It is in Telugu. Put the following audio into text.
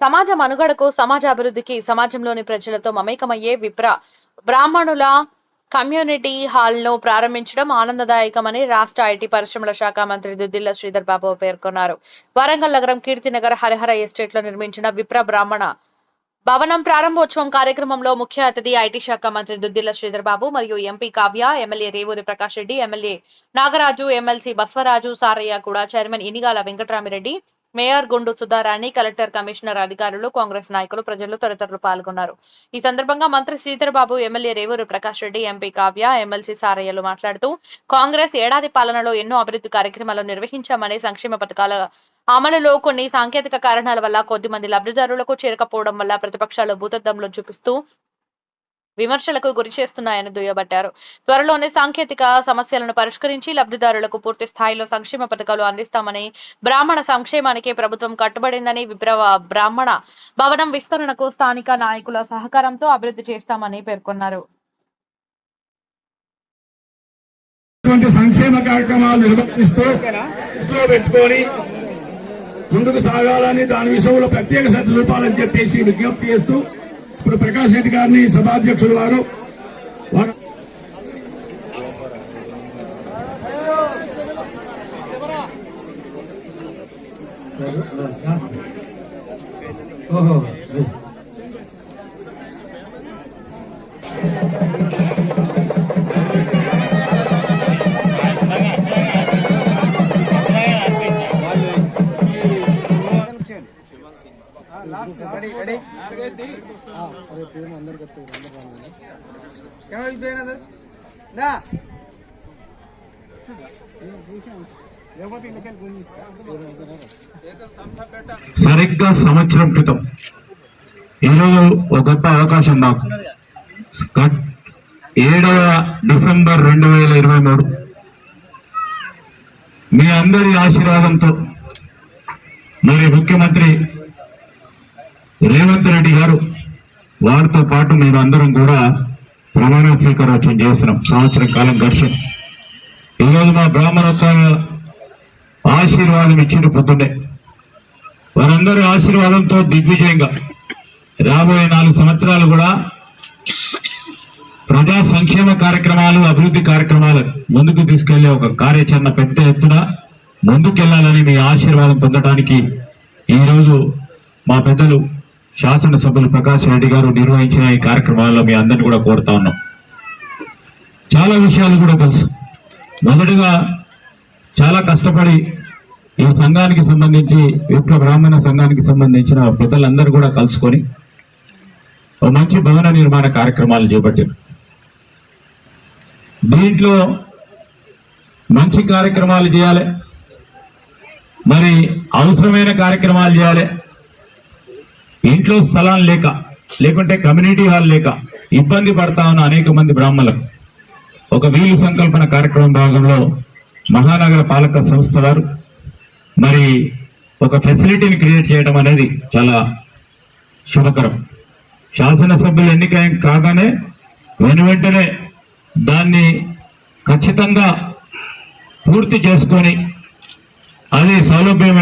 సమాజ మనుగడకు సమాజ అభివృద్ధికి సమాజంలోని ప్రజలతో మమేకమయ్యే విప్ర బ్రాహ్మణుల కమ్యూనిటీ హాల్ను ప్రారంభించడం ఆనందదాయకమని రాష్ట్ర ఐటీ పరిశ్రమల శాఖ మంత్రి దుద్దిల్ల శ్రీధర్ బాబు పేర్కొన్నారు. వరంగల్ నగరం కీర్తినగర్ హరిహర ఎస్టేట్లో నిర్మించిన విప్ర బ్రాహ్మణ భవనం ప్రారంభోత్సవం కార్యక్రమంలో ముఖ్య అతిథి ఐటీ శాఖ మంత్రి దుద్దిల్ల శ్రీధర్ బాబు మరియు MP Kavya MLA Revuri Prakash Reddy MLA Nagaraju MLC Baswaraju Saraiah కూడా చైర్మన్ ఇనిగాల వెంకటరామిరెడ్డి మేయర్ గుండు సుధారాణి కలెక్టర్ కమిషనర్ అధికారులు కాంగ్రెస్ నాయకులు ప్రజలు తదితరులు పాల్గొన్నారు. ఈ సందర్భంగా మంత్రి Sridhar Babu MLA Revuru Prakash Reddy MP Kavya MLC సారయ్యలు మాట్లాడుతూ కాంగ్రెస్ ఏడాది పాలనలో ఎన్నో అభివృద్ధి కార్యక్రమాలు నిర్వహించామని సంక్షేమ పథకాల అమలులో కొన్ని సాంకేతిక కారణాల వల్ల కొద్ది మంది లబ్ధిదారులకు చేరకపోవడం వల్ల ప్రతిపక్షాలు భూతద్దంలో చూపిస్తూ విమర్శలకు గురి చేస్తున్నాయని దుయ్యబట్టారు. త్వరలోనే సాంకేతిక సమస్యలను పరిష్కరించి లబ్ధిదారులకు పూర్తి స్థాయిలో సంక్షేమ పథకాలు అందిస్తామని బ్రాహ్మణ సంక్షేమానికి ప్రభుత్వం కట్టుబడిందని విప్రవ బ్రాహ్మణ భవనం విస్తరణకు స్థానిక నాయకుల సహకారంతో అభివృద్ధి చేస్తామని పేర్కొన్నారు. సంక్షేమ కార్యక్రమాలు నిర్వహిస్తూ పెట్టుకొని ముందుకు సాగాలని దాని విషయంలో ప్రత్యేక శ్రద్ధ చూపాలని చెప్పేసి విజ్ఞప్తి చేస్తూ ఇప్పుడు ప్రకాష్ రెడ్డి గారిని సభాధ్యక్షులు వారు ఓహో సరిగ్గా సంవత్సరం క్రితం. ఈరోజు ఒక గొప్ప అవకాశం నాకు ఏడవ డిసెంబర్ రెండు వేల ఇరవై మూడు. మీ అందరి ఆశీర్వాదంతో మరి ముఖ్యమంత్రి రేవంత్ రెడ్డి గారు వారితో పాటు మేము అందరం కూడా ప్రమాణ స్వీకారోత్సవం చేస్తున్నాం. సంవత్సరం కాలం ఘర్షణ ఈరోజు మా బ్రాహ్మణోత్సవ ఆశీర్వాదం ఇచ్చింది పొద్దున్నే. వారందరి ఆశీర్వాదంతో దిగ్విజయంగా రాబోయే నాలుగు సంవత్సరాలు కూడా ప్రజా సంక్షేమ కార్యక్రమాలు అభివృద్ధి కార్యక్రమాలు ముందుకు తీసుకెళ్ళే ఒక కార్యాచరణ పెద్ద ఎత్తున ముందుకెళ్ళాలని మీ ఆశీర్వాదం పొందడానికి ఈ రోజు మా పెద్దలు శాసనసభ్యులు ప్రకాష్ రెడ్డి గారు నిర్వహించిన ఈ కార్యక్రమాల్లో మీ అందరిని కూడా కోరుతా ఉన్నాం. చాలా విషయాలు కూడా తెలుసు. మొదటిగా చాలా కష్టపడి ఈ సంఘానికి సంబంధించి విప్ల బ్రాహ్మణ సంఘానికి సంబంధించిన పెద్దలందరూ కూడా కలుసుకొని ఒక మంచి భవన నిర్మాణ కార్యక్రమాలు చేపట్టారు. దీంట్లో మంచి కార్యక్రమాలు చేయాలి. మరి అవసరమైన కార్యక్రమాలు చేయాలి. ఇంట్లో స్థలాలు లేక లేకుంటే కమ్యూనిటీ హాల్ లేక ఇబ్బంది పడతా ఉన్న అనేక మంది బ్రాహ్మణులకు ఒక వీలు సంకల్పన కార్యక్రమం భాగంలో మహానగర పాలక సంస్థ వారు మరి ఒక ఫెసిలిటీని క్రియేట్ చేయడం అనేది చాలా శుభకరం. శాసనసభ్యులు ఎన్నిక కాగానే వెను వెంటనే దాన్ని ఖచ్చితంగా పూర్తి చేసుకొని అది సౌలభ్యం